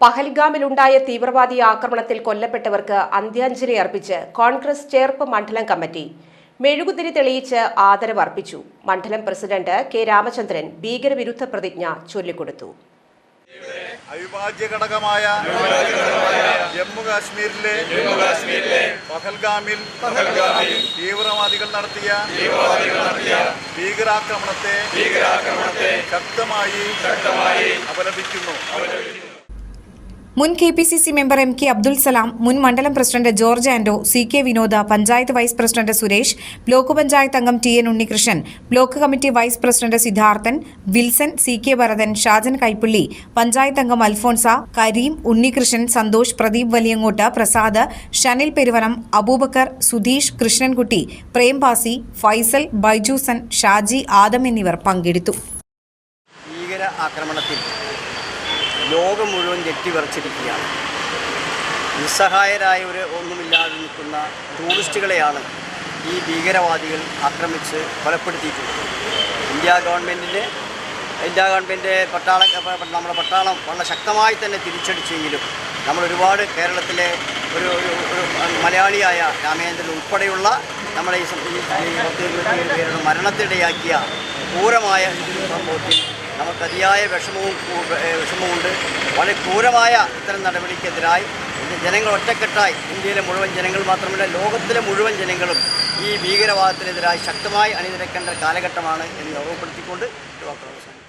പഹൽഗാമിലുണ്ടായ തീവ്രവാദി ആക്രമണത്തിൽ കൊല്ലപ്പെട്ടവർക്ക് അന്ത്യാഞ്ജലി അർപ്പിച്ച് കോൺഗ്രസ് ചേർപ്പ് മണ്ഡലം കമ്മിറ്റി മെഴുകുതിരി തെളിയിച്ച് ആദരവ് അർപ്പിച്ചു മണ്ഡലം പ്രസിഡന്റ് കെ രാമചന്ദ്രൻ ഭീകരവിരുദ്ധ പ്രതിജ്ഞ ചൊല്ലിക്കൊടുത്തു. അവിഭാജ്യ ഘടകമായ ജമ്മു കാശ്മീരിലെ പഹൽഗാമിൽ തീവ്രവാദികൾ നടത്തിയ ഭീകരാക്രമണത്തെ ശക്തമായി അപലപിക്കുന്നു. മുൻ K P C C member M K Abdul Salam മുൻ മണ്ഡലം president George Anto C K Vinoda panchayat vice president Suresh block panchayat അംഗം T N Unnikrishnan block committee vice president Siddharthan Wilson C K Bharathan Shajan Kaippally panchayat അംഗം അൽഫോൺസ കരീം ഉണ്ണികൃഷ്ണൻ സന്തോഷ് പ്രദീപ് വലിയങ്ങോട്ട് പ്രസാദ് ഷനിൽ പെരുവനം അബൂബക്കർ സുധീഷ് കൃഷ്ണൻകുട്ടി പ്രേംഭാസി ഫൈസൽ ബൈജൂസൻ ഷാജി ആദം എന്നിവർ പങ്കെടുത്തു. ഭീകര ആക്രമണത്തിൽ ലോകം മുഴുവൻ ഞെട്ടിവിറച്ചിരിക്കുകയാണ് ഒരു ഒന്നുമില്ലാതെ നിൽക്കുന്ന ടൂറിസ്റ്റുകളെയാണ് ഈ ഭീകരവാദികൾ ആക്രമിച്ച് കൊലപ്പെടുത്തിയിട്ടുള്ളത്. ഇന്ത്യ ഗവൺമെന്റിന്റെ ഇന്ത്യ ഗവൺമെന്റ് പട്ടാള നമ്മുടെ പട്ടാളം വളരെ ശക്തമായി തന്നെ തിരിച്ചടിച്ചെങ്കിലും നമ്മൾ ഒരുപാട് കേരളത്തിലെ ഒരു ഒരു മലയാളിയായ രാമേന്ദ്രൻ ഉൾപ്പെടെയുള്ള നമ്മുടെ ഈ മരണത്തിടയാക്കിയ ക്രൂരമായ സംഭവത്തിൽ നമുക്ക് അതിയായ വിഷമവും വിഷമമുണ്ട് വളരെ ക്രൂരമായ ഇത്തരം നടപടിക്കെതിരായി ജനങ്ങൾ ഒറ്റക്കെട്ടായി ഇന്ത്യയിലെ മുഴുവൻ ജനങ്ങൾ മാത്രമല്ല ലോകത്തിലെ മുഴുവൻ ജനങ്ങളും ഈ ഭീകരവാദത്തിനെതിരായി ശക്തമായി അണിനിരക്കേണ്ട കാലഘട്ടമാണ് എന്ന് ഓർമ്മപ്പെടുത്തിക്കൊണ്ട് ഈ വാക്കുകൾ അവസാനിപ്പിക്കുന്നു.